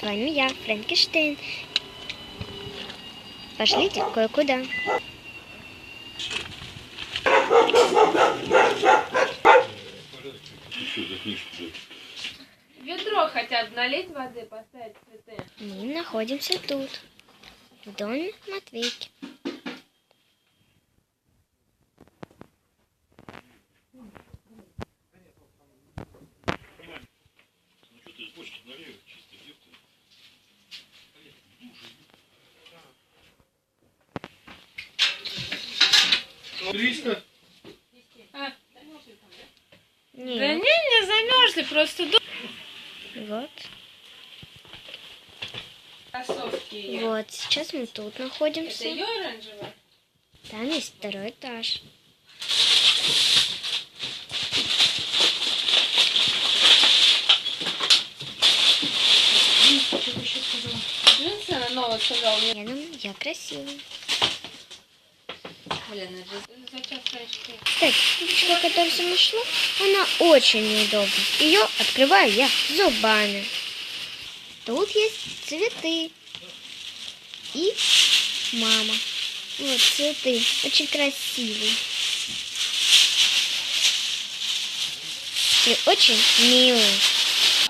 С вами я, Франкенштейн. Пошлите кое-куда. Ведро хотят налить воды, поставить цветы. Мы находимся тут, в доме Матвейки. Триста? Да Нет, не, не замерзли, просто вот. Вот, сейчас мы тут Это находимся. ее оранжевая? Там есть второй этаж. Я, нам- я красивый. Блин, это? Кстати, ручка, которая со мной шла, она очень неудобна. Ее открываю я зубами. Тут есть цветы. И мама. Вот цветы. Очень красивые. И очень милые.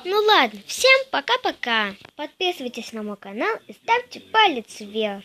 Ну ладно, всем пока-пока. Подписывайтесь на мой канал и ставьте палец вверх.